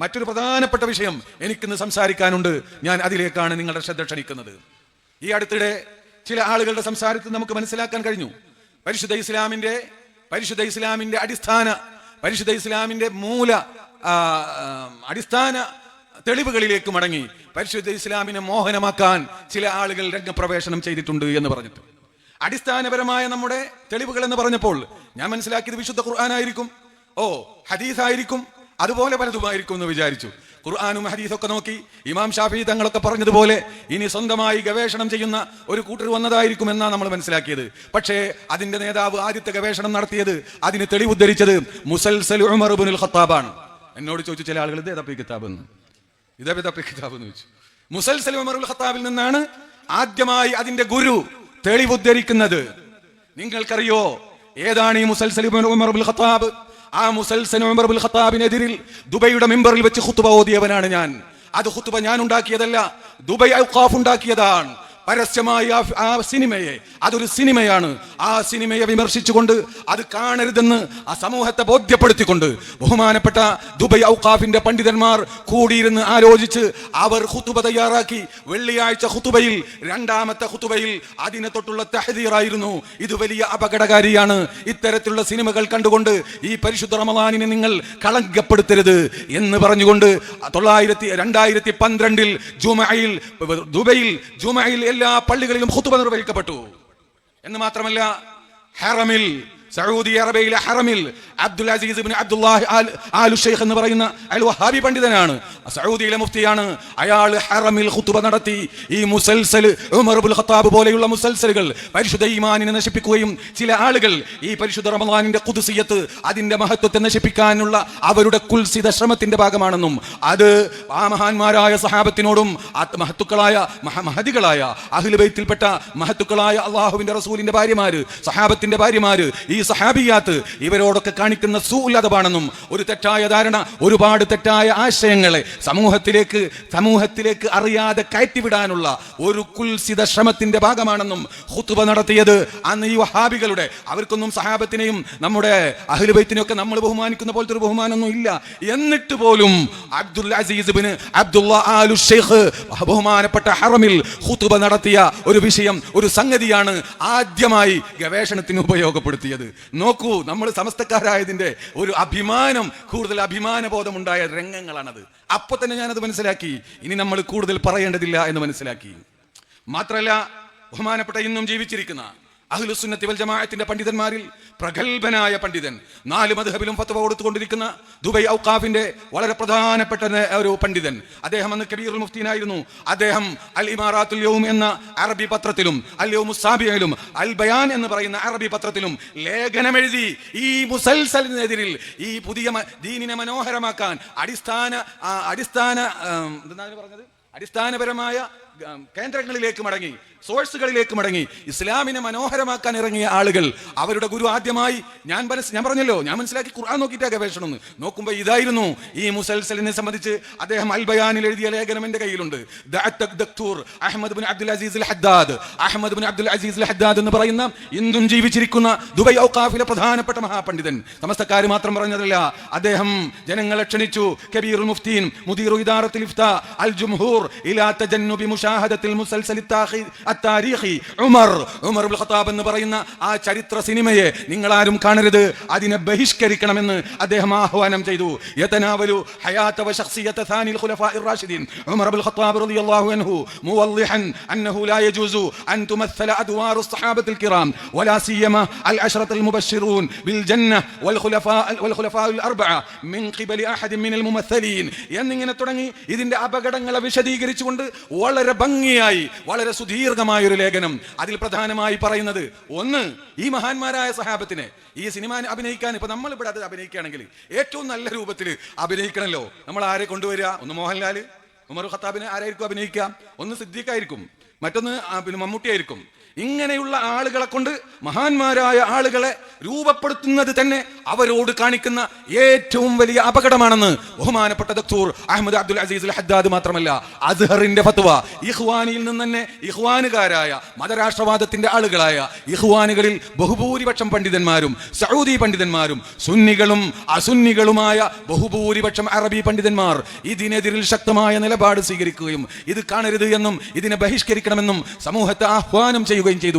മറ്റൊരു പ്രധാനപ്പെട്ട വിഷയം എനിക്കിന്ന് സംസാരിക്കാനുണ്ട്. ഞാൻ അതിലേക്കാണ് നിങ്ങളുടെ ശ്രദ്ധ ക്ഷണിക്കുന്നത്. ഈ അടുത്തിടെ ചില ആളുകളുടെ സംസാരത്തിൽ നമുക്ക് മനസ്സിലാക്കാൻ കഴിഞ്ഞു. പരിശുദ്ധ ഇസ്ലാമിന്റെ പരിശുദ്ധ ഇസ്ലാമിന്റെ അടിസ്ഥാന പരിശുദ്ധ ഇസ്ലാമിന്റെ മൂല അടിസ്ഥാന തെളിവുകളിലേക്ക് മടങ്ങി. പരിശുദ്ധ ഇസ്ലാമിനെ മോഹനമാക്കാൻ ചില ആളുകൾ രംഗപ്രവേശനം ചെയ്തിട്ടുണ്ട് എന്ന് പറഞ്ഞിട്ട്. അടിസ്ഥാനപരമായ നമ്മുടെ തെളിവുകൾ എന്ന് പറഞ്ഞപ്പോൾ ഞാൻ മനസ്സിലാക്കിയത് വിശുദ്ധ ഖുർആനായിരിക്കും. ഓ ഹദീസ് ആയിരിക്കും അതുപോലെ പലതുമായിരിക്കും എന്ന് വിചാരിച്ചു. ഖുർആാനും ഹദീസൊക്കെ നോക്കി ഇമാം ഷാഫി തങ്ങളൊക്കെ പറഞ്ഞതുപോലെ ഇനി സ്വന്തമായി ഗവേഷണം ചെയ്യുന്ന ഒരു കൂട്ടർ വന്നതായിരിക്കും എന്നാണ് നമ്മൾ മനസ്സിലാക്കിയത്. പക്ഷേ അതിന്റെ നേതാവ് ആദ്യത്തെ ഗവേഷണം നടത്തിയത് അതിന് തെളിവുദ്ധരിച്ചത് മുസൽസൽ ഉമർ ഇബ്നുൽ ഖത്താബാണ്. എന്നോട് ചോദിച്ചു ചില ആളുകൾ ഇതേ തപ്പി കിതാബ് എന്ന് ഇതേ തപ്പി കിതാബ് എന്ന് ചോദിച്ചു. മുസൽസൽ ഉമറുൽ ഖത്താബിൽ നിന്നാണ് ആദ്യമായി അതിന്റെ ഗുരു തെളിവുദ്ധരിക്കുന്നത്. നിങ്ങൾക്കറിയോ ഏതാണ് ഈ മുസൽസൽ ഉമർ ബിൽ ഖത്താബ്? ആ മുസൽസൻ ഉമർ ഖത്താബിനെതിരിൽ ദുബൈയുടെ മെമ്പറിൽ വെച്ച് ഖുത്തുബ ഓതിയവനാണ് ഞാൻ. അത് ഖുത്തുബ ഞാൻ ഉണ്ടാക്കിയതല്ല ദുബൈ ഔഖാഫ് ഉണ്ടാക്കിയതാണ്. പരസ്യമായി ആ സിനിമയെ അതൊരു സിനിമയാണ്. ആ സിനിമയെ വിമർശിച്ചുകൊണ്ട് അത് കാണരുതെന്ന് ആ സമൂഹത്തെ ബോധ്യപ്പെടുത്തിക്കൊണ്ട് ബഹുമാനപ്പെട്ട ദുബൈ ഔക്കാഫിന്റെ പണ്ഡിതന്മാർ കൂടിയിരുന്ന് ആലോചിച്ച് അവർ ഹുത്തുബ തയ്യാറാക്കി. വെള്ളിയാഴ്ച ഹുത്തുബയിൽ രണ്ടാമത്തെ ഹുത്തുബയിൽ അതിനെ തൊട്ടുള്ള തഹദീറായിരുന്നു. ഇത് വലിയ അപകടകാരിയാണ്. ഇത്തരത്തിലുള്ള സിനിമകൾ കണ്ടുകൊണ്ട് ഈ പരിശുദ്ധ റമദാനിനെ നിങ്ങൾ കളങ്കപ്പെടുത്തരുത് എന്ന് പറഞ്ഞുകൊണ്ട് തൊള്ളായിരത്തി രണ്ടായിരത്തി പന്ത്രണ്ടിൽ ജുമയിൽ ദുബൈയിൽ ജുമയിൽ എല്ലാ പള്ളികളിലും ഹുത്തുബ നിർവഹിക്കപ്പെട്ടു. എന്ന് മാത്രമല്ല ഹറമിൽ സൗദി അറേബ്യയിലെ ഹറമിൽ അബ്ദുൽ അസീസ് ഇബ്നു അബ്ദുല്ലാഹി ആലു ഷെയ്ഖ് എന്ന് പറയുന്ന അൽ വഹാബി പണ്ഡിതനാണ് സൗദിയിലെ മുഫ്തിയാണ്. അയാൾ ഹറമിൽ ഖുതുബ നടത്തി. ഈ മുസൽസൽ ഉമർ ഇബ്നുൽ ഖത്താബ് പോലെയുള്ള മുസൽസലുകൾ പരിശുദ്ധ ഈമാനിനെ നശിപ്പിക്കുകയും ചില ആളുകൾ ഈ പരിശുദ്ധ റമദാനിന്റെ ഖുദ്സിയത്ത് അതിന്റെ മഹത്വത്തെ നശിപ്പിക്കാനുള്ള അവരുടെ കുൽസിത ശ്രമത്തിന്റെ ഭാഗമാണെന്നും അത് ആ മഹാന്മാരായ സഹാബത്തിനോടും മഹത്തുക്കളായ മഹദികളായ മഹതികളായ അഖിലുബൈത്തിൽപ്പെട്ട മഹത്തുക്കളായ അള്ളാഹുവിന്റെ റസൂലിന്റെ ഭാര്യമാര് സഹാബത്തിന്റെ ഭാര്യമാര് ഈ സഹാബിയാത്ത് ഇവരോടൊക്കെ കാണിക്കുന്ന സൂലതമാണെന്നും ഒരു തെറ്റായ ധാരണ ഒരുപാട് തെറ്റായ ആശയങ്ങളെ സമൂഹത്തിലേക്ക് സമൂഹത്തിലേക്ക് അറിയാതെ കയറ്റിവിടാനുള്ള ഒരു കുൽസിത ശ്രമത്തിന്റെ ഭാഗമാണെന്നും ഹുത്തുബ നടത്തിയത് അന്ന് ഈ വഹാബികളുടെ അവർക്കൊന്നും സഹാബത്തിനെയും നമ്മുടെ അഹിലുബൈത്തിനെയും ഒക്കെ നമ്മൾ ബഹുമാനിക്കുന്ന പോലത്തെ ഒരു ബഹുമാനമൊന്നും ഇല്ല. എന്നിട്ട് പോലും Abdul Aziz bin Abdullah Al Sheikh ബഹുമാനപ്പെട്ട ഹറമിൽ ഹുത്തുബ നടത്തിയ ഒരു വിഷയം ഒരു സംഗതിയാണ് ആദ്യമായി ഗവേഷണത്തിന് ഉപയോഗപ്പെടുത്തിയത്. നോക്കൂ നമ്മൾ സമസ്തക്കാരായതിന്റെ ഒരു അഭിമാനം കൂടുതൽ അഭിമാനബോധം ഉണ്ടായ രംഗങ്ങളാണത്. അപ്പൊ തന്നെ ഞാനത് മനസ്സിലാക്കി. ഇനി നമ്മൾ കൂടുതൽ പറയേണ്ടതില്ല എന്ന് മനസ്സിലാക്കി. മാത്രമല്ല ബഹുമാനപ്പെട്ട ഇന്നും ജീവിച്ചിരിക്കുന്ന അഹ്ലുസുന്നത്തി വൽ ജമാഅത്തിന്റെ പണ്ഡിതന്മാരിൽ പ്രഗത്ഭനായ പണ്ഡിതൻ. നാല് മദ്ഹബിലും ഫത്വ കൊടുത്തുകൊണ്ടിരിക്കുന്ന ദുബൈ ഔഖാഫിന്റെ വളരെ പ്രധാനപ്പെട്ട ഒരു പണ്ഡിതൻ. അദ്ദേഹം അന്ന് കബീറുൽ മുഫ്തീനായിരുന്നു. അദ്ദേഹം അൽ ഇമാറാത്തുൽ യൗം എന്ന അറബി പത്രത്തിലും അൽ യൗമു സാബിയയിലും അൽ ബയാൻ എന്ന് പറയുന്ന അറബി പത്രത്തിലും ലേഖനം എഴുതി ഈ മുസൽസലിനെതിരിൽ ഈ പുതിയ ദീനിനെ മനോഹരമാക്കാൻ അടിസ്ഥാന അടിസ്ഥാന പറഞ്ഞത്? അടിസ്ഥാനപരമായ കേന്ദ്രങ്ങളിലേക്ക് മടങ്ങി സോഴ്സുകളിലേക്ക് മടങ്ങി ഇസ്ലാമിനെ മനോഹരമാക്കാൻ ഇറങ്ങിയ ആളുകൾ അവരുടെ ഗുരു ആദ്യമായി ഞാൻ മനസ് ഞാൻ പറഞ്ഞല്ലോ ഞാൻ മനസ്സിലാക്കി ഖുർആൻ നോക്കിയിട്ടാ ഗവേഷണം എന്ന് നോക്കുമ്പോൾ ഇതായിരുന്നു ഈ മുസൽസലിനെ സംബന്ധിച്ച് അദ്ദേഹം അൽ ബയാനിൽ എഴുതിയ ലേഖനം എന്റെ കയ്യിലുണ്ട്. Ahmed bin Abdul Aziz Haddad Ahmed bin Abdul Aziz Haddad എന്ന് പറയുന്ന ഇന്ദും ജീവിച്ചിരിക്കുന്ന ദുബൈ ഔക്കാഫിലെ പ്രധാനപ്പെട്ട മഹാപണ്ഡിതൻ. സമസ്തക്കാർ മാത്രം പറഞ്ഞതല്ല അദ്ദേഹം ജനങ്ങളെ ക്ഷണിച്ചു കബീർ മുഫ്തീൻ മുദീർ ഇദാറത്തുൽ ഇഫ്ത അൽ ജുംഹൂർ ഇലാ തജന്നുബി മുഷാഹദത്തിൽ മുജാഹദത്തിൽ ഉമർ ഉമർ ഖത്താബ് എന്ന് പറയുന്ന ആ ചരിത്ര സിനിമയെ നിങ്ങൾ ആരും കാണരുത്. അതിനെ ബഹിഷ്കരിക്കണമെന്ന് അദ്ദേഹം ആഹ്വാനം ചെയ്തു. യതനാവലു ഹയാതവ ശഖ്സിയത ഥാനിൽ ഖുലഫാ ഇറാഷിദീൻ ഉമർ അബ്ദുൽ ഖത്താബ് റളിയല്ലാഹു അൻഹു മുവല്ലിഹൻ അന്നഹു ലാ യജൂസു അൻ തുമസ്സല അദ്വാറു സ്വഹാബത്തിൽ കിറാം. വലാ സിയമ അൽ അശ്റത്തുൽ മുബശ്ശിറൂൻ ബിൽ ജന്ന വൽ ഖുലഫാ വൽ ഖുലഫാ അൽ അർബഅ മിൻ ഖിബലി എന്നിങ്ങനെ തുടങ്ങി ഇതിന്റെ അപകടങ്ങളെ വിശദീകരിച്ചുകൊണ്ട് വളരെ ഭംഗിയായി വളരെ സുദീർഘമായ ഒരു ലേഖനം അതിൽ പ്രധാനമായി പറയുന്നത്. ഒന്ന് ഈ മഹാന്മാരായ സഹാബത്തിനെ ഈ സിനിമ അഭിനയിക്കാൻ ഇപ്പൊ നമ്മൾ ഇവിടെ അത് അഭിനയിക്കുകയാണെങ്കിൽ ഏറ്റവും നല്ല രൂപത്തിൽ അഭിനയിക്കണമല്ലോ നമ്മൾ ആരെ കൊണ്ടുവരിക? ഒന്ന് മോഹൻലാൽ ഉമർ ഖത്താബിനെ ആരായിരിക്കും അഭിനയിക്കുക? ഒന്ന് സിദ്ദീഖായിരിക്കും മറ്റൊന്ന് പിന്നെ മമ്മൂട്ടിയായിരിക്കും ഇങ്ങനെയുള്ള ആളുകളെ കൊണ്ട് മഹാന്മാരായ ആളുകളെ രൂപപ്പെടുത്തുന്നത് തന്നെ അവരോട് കാണിക്കുന്ന ഏറ്റവും വലിയ അപകടമാണെന്ന് ബഹുമാനപ്പെട്ട ദക്തൂർ അഹമ്മദ് അബ്ദുൽ അസീസ് ഹദ്ദാദ് മാത്രമല്ല അസ്ഹറിന്റെ ഫത്വ. ഇഹ്വാനിയിൽ നിന്ന് തന്നെ ഇഹ്വാനുകാരായ മതരാഷ്ട്രവാദത്തിന്റെ ആളുകളായ ഇഹ്വാനുകളിൽ ബഹുഭൂരിപക്ഷം പണ്ഡിതന്മാരും സൗദി പണ്ഡിതന്മാരും സുന്നികളും അസുന്നികളുമായ ബഹുഭൂരിപക്ഷം അറബി പണ്ഡിതന്മാർ ഇതിനെതിരിൽ ശക്തമായ നിലപാട് സ്വീകരിക്കുകയും ഇത് കാണരുത് എന്നും ഇതിനെ ബഹിഷ്കരിക്കണമെന്നും സമൂഹത്തെ ആഹ്വാനം ചെയ്യുകയും ചെയ്തു.